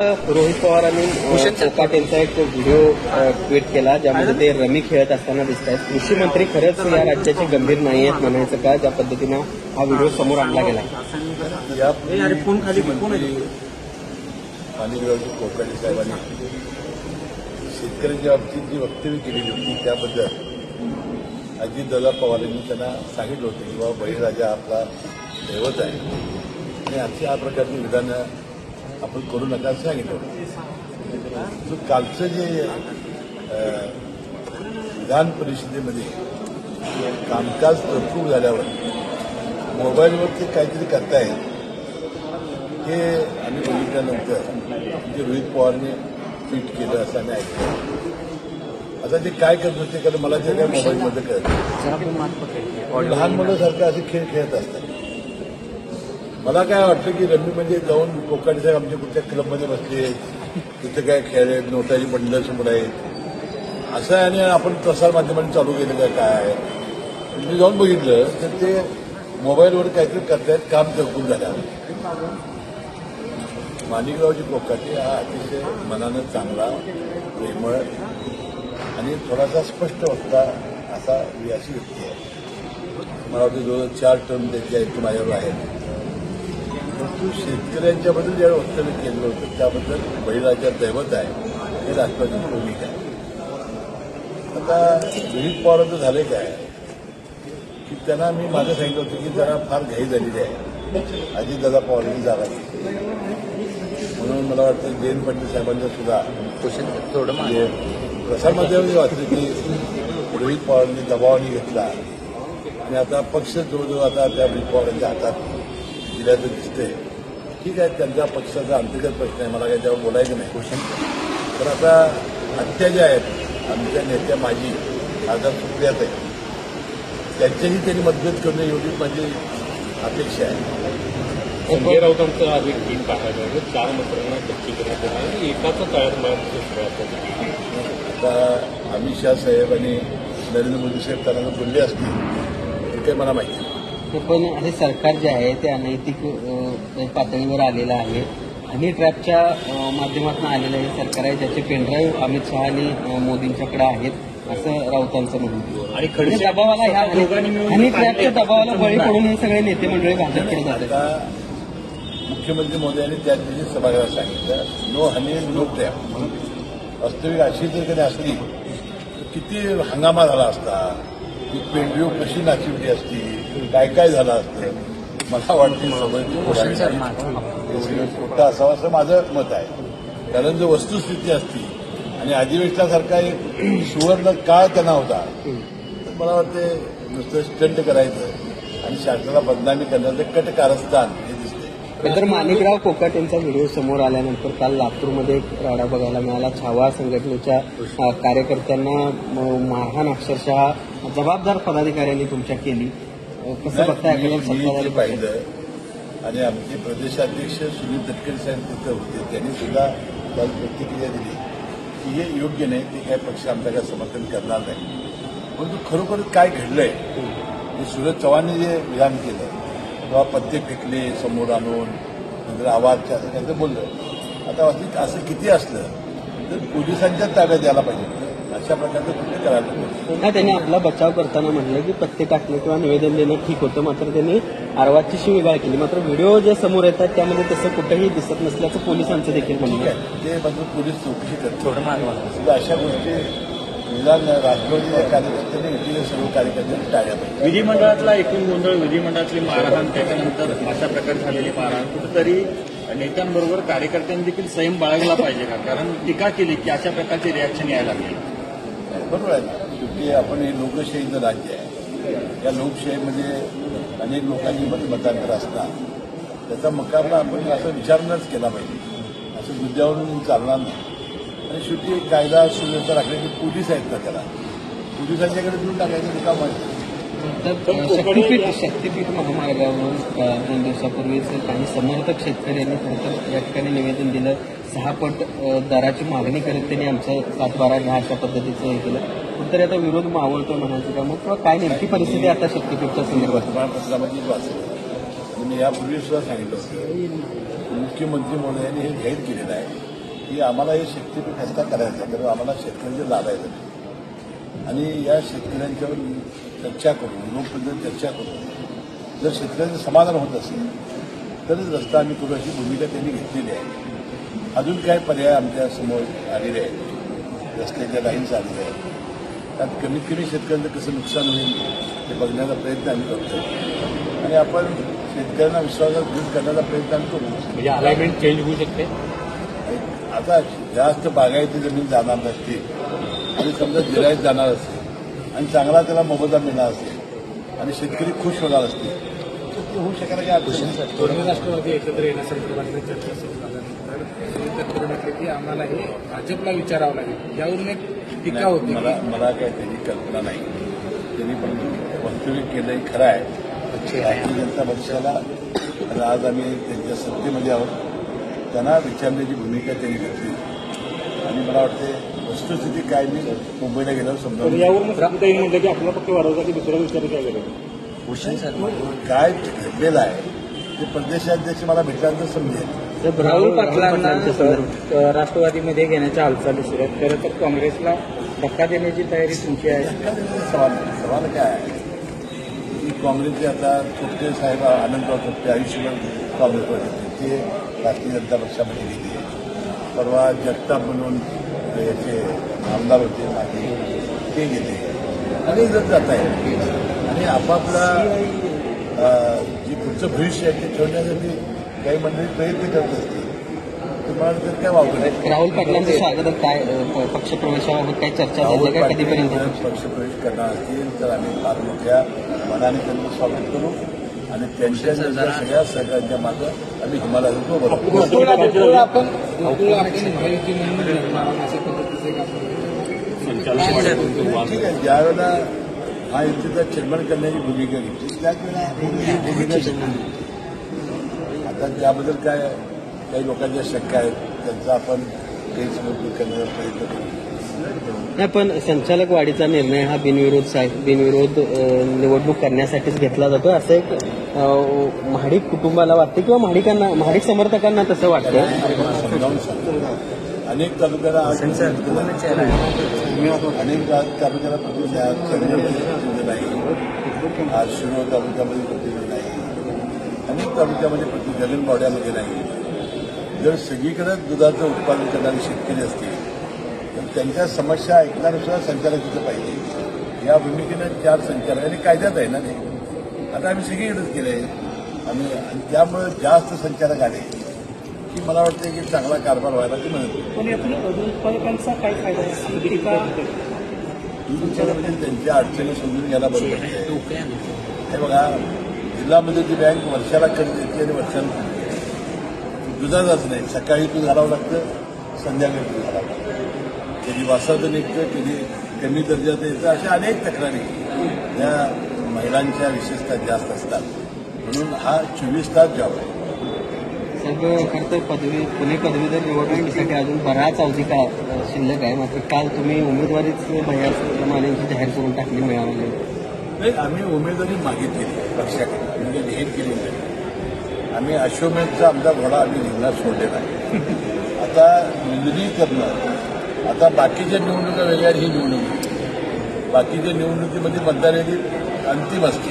रोहित पवारांनी कोकाट यांचा एक व्हिडिओ ट्विट केला ज्यामध्ये ते रमी खेळत असताना दिसत आहेत कृषी मंत्री खरंच या राज्याचे गंभीर नाही आहेत म्हणायचं का? ज्या पद्धतीनं हा व्हिडिओ समोर आणला गेला साहेबांनी शेतकऱ्यांच्या बाबतीत जी वक्तव्य केलेली होती त्याबद्दल अजितदादा पवार यांनी त्यांना सांगितलं होतं की बाबा बळीराजा आपला दैवत आहे. आणि अशी या प्रकारची विधानं आपण करू नका असं सांगितलं. जो कालचं जे विधान परिषदेमध्ये कामकाज तहकूब झाल्यावर मोबाईलवरती काहीतरी करतायत हे आम्ही बघितल्यानंतर म्हणजे रोहित पवारने ट्विट केलं असं आम्ही ऐकलं. आता ते काय करत होते कारण मला ते काय मोबाईलमध्ये कळत लहान मुलांसारखं असे खेळ खेळत असतात. मला काय वाटतं की रमी म्हणजे जाऊन कोकाडी साहेब आमच्या कुठल्या क्लबमध्ये बसले तिथे काय खेळ आहेत नोटाची बंडल समोर आहेत. असं आहे आणि आपण प्रसार माध्यमांनी चालू केलं काय काय? मी जाऊन बघितलं तर ते मोबाईलवर काहीतरी करतायत काम चकून झाल्यावर. माणिकरावजी कोकाटे हा अतिशय मनानं चांगला प्रेमळ आणि थोडासा स्पष्ट वक्ता असा ही अशी व्यक्ती आहे. मला वाटतं जवळ चार टर्म त्याच्या इथून माझ्यावर आहेत परंतु शेतकऱ्यांच्याबद्दल जे वक्तव्य केलं होतं त्याबद्दल बळीराजा दैवत आहे हे राष्ट्रवादीची भूमिका आहे. आता रोहित पवारांचं झालं काय? की त्यांना मी माझं सांगितलं होतं की जरा फार घाई झालेली आहे. अजितदादा पवारांची जागा घेतली. म्हणून मला वाटतं जयंत पाटील साहेबांचं सुद्धा थोडं म्हणजे प्रसारमाध्यमामध्ये वाचलं की रोहित पवारांनी दबावाने घेतला. आणि आता पक्ष जवळजवळ आता त्या रोहित पवारांच्या हातात दिल्याचं दिसतंय. ठीक आहे त्यांच्या पक्षाचा अंतर्गत प्रश्न आहे. मला काही त्यावर बोलायचं नाही. पण आता हत्या ज्या आहेत आमच्या नेत्या माझी खासदार सुप्रियात आहे त्यांच्याही त्यांनी मदत करणं एवढी माझी अपेक्षा आहे. संजय राऊतांचं आज एक टीम पाहायला मिळालं. चार मंत्र्यांना कच्ची करण्यात आली आणि एकाच तयार आता अमित शाह साहेब आणि नरेंद्र मोदी साहेब त्यांना बोलले असतील तर काही मला माहिती नाही पण हे सरकार जे आहे ते अनैतिक पातळीवर आलेलं आहे. हनी ट्रॅपच्या माध्यमातून आलेलं हे सरकार आहे ज्याचे पेनड्राईव्ह अमित शहा आणि मोदींच्याकडे आहेत असं राऊतांचं म्हणणं आणि म्हणजे दबावाला ह्या हनी ट्रॅपच्या दबावाला बळी पडून हे सगळे नेते मंडळी भाजपकडे जातात मुख्यमंत्री महोदयांनी त्या दिवशी सभागृहात सांगितलं नो हनी नो ट्रॅप. वास्तविक अशी जर कधी असली तर किती हंगामा झाला असता? ही पेंड्रीव कशी नाचिवली असती? काय काय झालं असतं? मला वाटतं खोटं असावं असं माझं मत आहे. कारण जर वस्तुस्थिती असती आणि अधिवेशनासारखा एक सुवर्ण काळ त्यांना होता. तर मला वाटते नुसतं स्टंट करायचं आणि शासनाला बदनामी करण्याचं कट कारस्थान दिसते तर माणिकराव कोकाट यांचा व्हिडिओ समोर आल्यानंतर काल लातूरमध्ये एक राडा बघायला मिळाला. छावा संघटनेच्या कार्यकर्त्यांना म- मारहाण अक्षरशः जबाबदार पदाधिकाऱ्यांनी तुमच्या केली. कसं बघताय पाहिलं आणि आमचे प्रदेशाध्यक्ष सुनील तटकरे साहेब तिथं होते त्यांनी सुद्धा काल प्रतिक्रिया दिली की हे योग्य नाही ते काय पक्ष आमचं काय समर्थन करणार नाही. परंतु खरोखर काय घडलंय हे सुरज चव्हाणने जे विधान केलं किंवा पत्ते फेकले समोर आणून नंतर आवाज असं काहीतरी बोललं. आता असं किती असलं तर पोलिसांच्या ताब्यात द्यायला पाहिजे. अशा प्रकारचं कृत्य करायला पाहिजे त्यांनी आपला बचाव करताना म्हटलं की पत्ते टाकणं किंवा निवेदन देणं ठीक होतं मात्र त्यांनी आरवाची शिवीगाळ केली. मात्र व्हिडिओ जे समोर येतात त्यामध्ये तसं कुठेही दिसत नसल्याचं पोलिसांचं देखील म्हणणं आहे. ते म्हणजे पोलीस चौकशी करतात थोडं अशा गोष्टी राष्ट्रवादीच्या कार्यकर्त्यांनी युतीच्या सर्व कार्यकर्त्यांनी टाळल्या पाहिजे विधिमंडळातला एकूण गोंधळ विधिमंडळातली मारहाण त्याच्यानंतर अशा प्रकारे झालेली मारहाण. कुठेतरी नेत्यांबरोबर कार्यकर्त्यांनी देखील संयम बाळगला पाहिजे का? कारण टीका केली की अशा प्रकारचे रिॲक्शन यायला लागले. बरोबर आहे. शेवटी आपण हे लोकशाहीचं राज्य आहे. या लोकशाहीमध्ये अनेक लोकांनी मत मतांतर असतात. त्याचा मुकाबला आपण असं विचारूनच केला पाहिजे. असं मुद्द्यावरून चालणार नाही. आणि शेवटी कायदा सुव्यवस्था राखण्याचे पोलीस आहेत ना त्याला? पोलिसांच्याकडे देऊन टाकायचं ते काम आहे. तर शक्तीपीठ शक्तीपीठ महामार्गावरून अ, दोन दिवसापूर्वीच काही समर्थक शेतकऱ्यांनी तर या ठिकाणी निवेदन दिलं. सहा पट दराची मागणी करत त्यांनी आमचं सातबारा घ्या अशा पद्धतीचं हे केलं. कुठतरी आता विरोध मावळतो म्हणायचं का? मग किंवा काय नेमकी परिस्थिती आता शक्तीपीठच्या संदर्भात? वाचलं. मी यापूर्वी सुद्धा सांगितलं होतं. मुख्यमंत्री महोदयांनी हे जाहीर केलेलं आहे. की आम्हाला हे शेतकरी कसा करायचा तर आम्हाला शेतकऱ्यांचे लाभायचं आणि या शेतकऱ्यांच्यावर चर्चा करून लोकप्रिय चर्चा करून जर शेतकऱ्यांचं समाधान होत असेल तरच रस्ता आम्ही करू अशी भूमिका त्यांनी घेतलेली आहे. अजून काय पर्याय आमच्यासमोर आलेले आहेत? रस्त्याच्या लाईन्स आलेल्या आहेत. त्यात कमीत कमी शेतकऱ्यांचं कसं नुकसान होईल हे बघण्याचा प्रयत्न आम्ही करतो. आणि आपण शेतकऱ्यांना विश्वासात दूर करण्याचा प्रयत्न आम्ही करू. म्हणजे अलाइनमेंट चेंज होऊ शकते? आता जास्त बागायती जमीन जाणार नसते. आणि समजा जिरायत जाणार असेल आणि चांगला त्याला मोबदला मिळणार असेल आणि शेतकरी खुश होणार असतील. तर ते होऊ शकायला काय अडचण नाही. दोन्ही राष्ट्रवादी एकत्र येण्यासंदर्भात चर्चा सुरू झाल्यानंतर तटकरे म्हटले की आम्हाला हे भाजपला विचारावं लागेल. यावरून एक टीका होती. मला मला काय त्याची कल्पना नाही. त्यांनी पण वक्तव्य केलं हे खरं आहे. भारतीय जनता पक्षाला आज आम्ही त्यांच्या सत्तेमध्ये आहोत. त्यांना विचारण्याची भूमिका त्यांनी घेतली. आणि मला वाटते वस्तुस्थिती काय मी मुंबईला गेल्यावर पण समजावून यावरून की आपला पक्ष वाढवण्यासाठी दुसरा विचार काय काय घडलेलं आहे ते प्रदेशाध्यक्ष मला भेटल्यानंतर समजेल. राहुल पाटलांना राष्ट्रवादीमध्ये घेण्याच्या हालचाली सुरू आहेत खरं तर काँग्रेसला धक्का देण्याची तयारी तुमची आहे. सवाल. सवाल काय आहे? की काँग्रेसचे आता चोपटे साहेब आनंदराव चोपटे आयुष्यभर काँग्रेसवर ते राष्ट्रीय जनता पक्षामध्ये गेले. परवा जगताप म्हणून याचे आमदार होते मागे ते गेले. अनेक जण जात आहेत. आणि आपापला जे पुढचं भविष्य आहे ते ठेवण्यासाठी काही मंडळी प्रयत्न करत असतील. तुम्हाला तर काय वावगं नाही. राहुल पाटलांचं स्वागत काय पक्षप्रवेशाबाबत काय चर्चा झाली काय कधीपर्यंत? जर पक्षप्रवेश करणार असतील तर आम्ही फार मोठ्या मनाने त्यांचं स्वागत करू. आणि त्यांच्या सगळ्या सहकार्याच्या मागं आम्ही हिमालयात गोकुळ आपण ठीक आहे ज्यावेळेला हा युतीचा चेअरमन करण्याची भूमिका घेतली त्याच वेळेला भूमिका घेतली. आता त्याबद्दल काय काही लोकांच्या शंका आहेत त्यांचा आपण गैरसमज करण्याचा प्रयत्न करू नाही पण संचालक वाढीचा निर्णय हा बिनविरोध बिनविरोध निवडणूक करण्यासाठीच घेतला जातो. असं एक महाडिक कुटुंबाला वाटतं किंवा महाडिकांना महाडिक समर्थकांना तसं वाटतं. अनेक तालुक्याला आज अनेक तालुक्याला प्रतिनिधी प्रतिनिधी नाही. आज शिरोळ तालुक्यामध्ये नाही. अनेक तालुक्यामध्ये नाही. जर सगळीकडे दुधाचं उत्पादन करणारे शेतकरी असतील त्यांच्या समस्या ऐकणारे सुद्धा संचालक तिथं पाहिजे. या भूमिकेनं चार संचालक आणि कायद्यात आहे ना ते. आता आम्ही सगळीकडेच केले आम्ही आणि त्यामुळे जास्त संचालक आले की मला वाटतं की चांगला कारभार व्हायला ती मदत होईल. पण यातून उत्पादकांचा काय फायदा त्यांच्या अडचणी समजून घ्यायला बरोबर. हे बघा जिल्हा मदती बँक वर्षाला कर्ज देते आणि वर्षाला. दुधाचाच नाही. सकाळी दूध घालावं लागतं संध्याकाळी दूध. कधी वासाचं निघतं कधी कमी दर्जाचं येतं अशा अनेक तक्रारी या महिलांच्या विशेषतः जास्त असतात. म्हणून हा चोवीस तास जॉब आहे. साहेब खरं तर पदवी पुणे पदवीधर निवडणुकीसाठी अजून बराच अवधी काळ शिल्लक आहे. मात्र काल तुम्ही उमेदवारीच मानेंची जाहीर करून टाकली मिळाली नाही आम्ही उमेदवारी मागितली पक्षाकडे म्हणजे जाहीर केली नाही. आम्ही अश्वमेधचा आमचा घोडा आम्ही रिंगणात सोडलेला आहे. आता नोंदणी करणं आता बाकीच्या निवडणुका वेगळ्या ही निवडणूक. बाकीच्या निवडणुकीमध्ये मतदार यादी अंतिम असते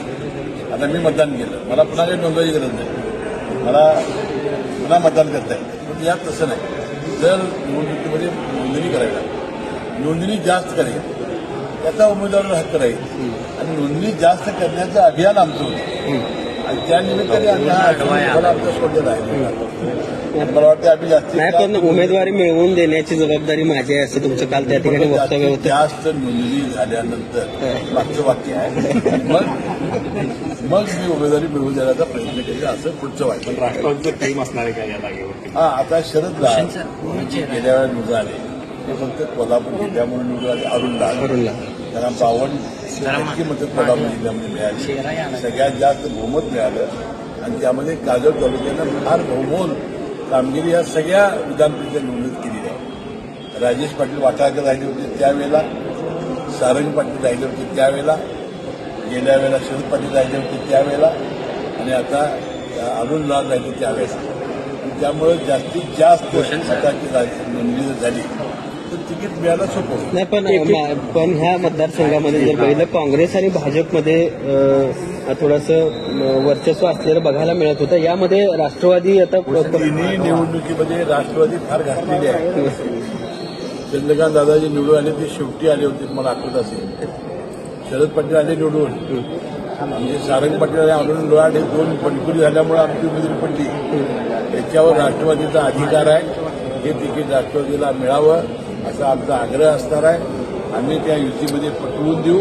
आता मी मतदान केलं. मला पुन्हा काही नोंदवायची गरज नाही. मला पुन्हा मतदान करता पण यात तसं नाही. जर निवडणुकीमध्ये नोंदणी करायला नोंदणी जास्त करेल त्याचा उमेदवाराला हक्क राहील. आणि नोंदणी जास्त करण्याचं अभियान आमचं होतं. हा सोडलेला आहे मला वाटतं आम्ही नाही पण उमेदवारी मिळवून देण्याची जबाबदारी माझी आहे असं तुमचं काल त्या ठिकाणी वक्तव्य होतं. जास्त नोंदणी झाल्यानंतर मागचं वाक्य आहे. मग मग मी उमेदवारी मिळवून देण्याचा प्रयत्न केला असं पुढचं वाक्य. पण राष्ट्रवादीचं टीम असणार आहे का या जागेवरती? हा आता शरद लाल गेल्या निवडून आले. ते फक्त कोल्हापूर जिल्ह्यामुळे निवडून आले. अरुण लाल. अरुणला त्यांना बावन्न मतं कोल्हापूर जिल्ह्यामध्ये मिळाली. सगळ्यात जास्त बहुमत मिळालं. आणि त्यामध्ये कागद तालुक्यानं फार बहुमोल कामगिरी या सगळ्या विधान परिषद निवडणूक केली आहे. राजेश पाटील वाटाळकर राहिले होते त्यावेळेला सारंग पाटील राहिले होते त्यावेळेला गेल्या वेळेला शरद पाटील राहिले होते त्यावेळेला आणि आता अरुण लाल राहिले त्यावेळेला आणि त्यामुळे जास्तीत जास्त मताची नोंदणी झाली. तर तिकीट मिळायला सोपं. नाही पण पण ह्या मतदारसंघामध्ये जर पाहिलं काँग्रेस आणि भाजपमध्ये थोडंसं वर्चस्व असलेलं बघायला मिळत होतं. यामध्ये राष्ट्रवादी आता तिन्ही निवडणुकीमध्ये राष्ट्रवादी फार घातलेली आहे. चंद्रकांत दादाजी निवडून आले ते शेवटी आले होते मला आठवत असेल. शरद पाटील आले निवडून. म्हणजे सारंग पाटील आणि अरुण लोहाड हे दोन पटकुरी झाल्यामुळे आमची उमेदवारी पडली. त्याच्यावर राष्ट्रवादीचा अधिकार आहे. हे तिकीट राष्ट्रवादीला मिळावं. असा आमचा आग्रह असणार आहे. आम्ही त्या युतीमध्ये पटवून देऊ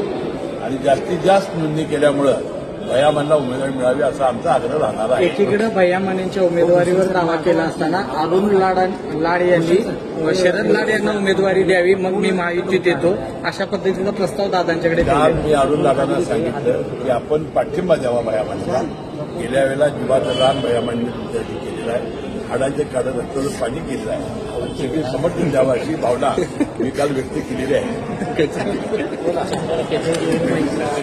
आणि जास्तीत जास्त नोंदणी केल्यामुळं भयामांना उमेदवारी मिळावी असा आमचा आग्रह राहणार आहे. एकीकडे भैया मानेंच्या उमेदवारीवर दावा केला असताना अरुण लाड लाड यांनी शरद लाड यांना उमेदवारी द्यावी मग मी महायुतीत येतो अशा पद्धतीचा प्रस्ताव दादांच्याकडे काल मी अरुण दादांना सांगितलं की आपण पाठिंबा द्यावा भयामांना गेल्या वेळेला जीवाचं रान भयामांनी तुमच्यासाठी केलेलं आहे. हाडाचे काढत रक्ताचं पाणी केलेलं आहे. सगळी समर्थन द्यावं अशी भावना मी काल व्यक्त केलेली आहे.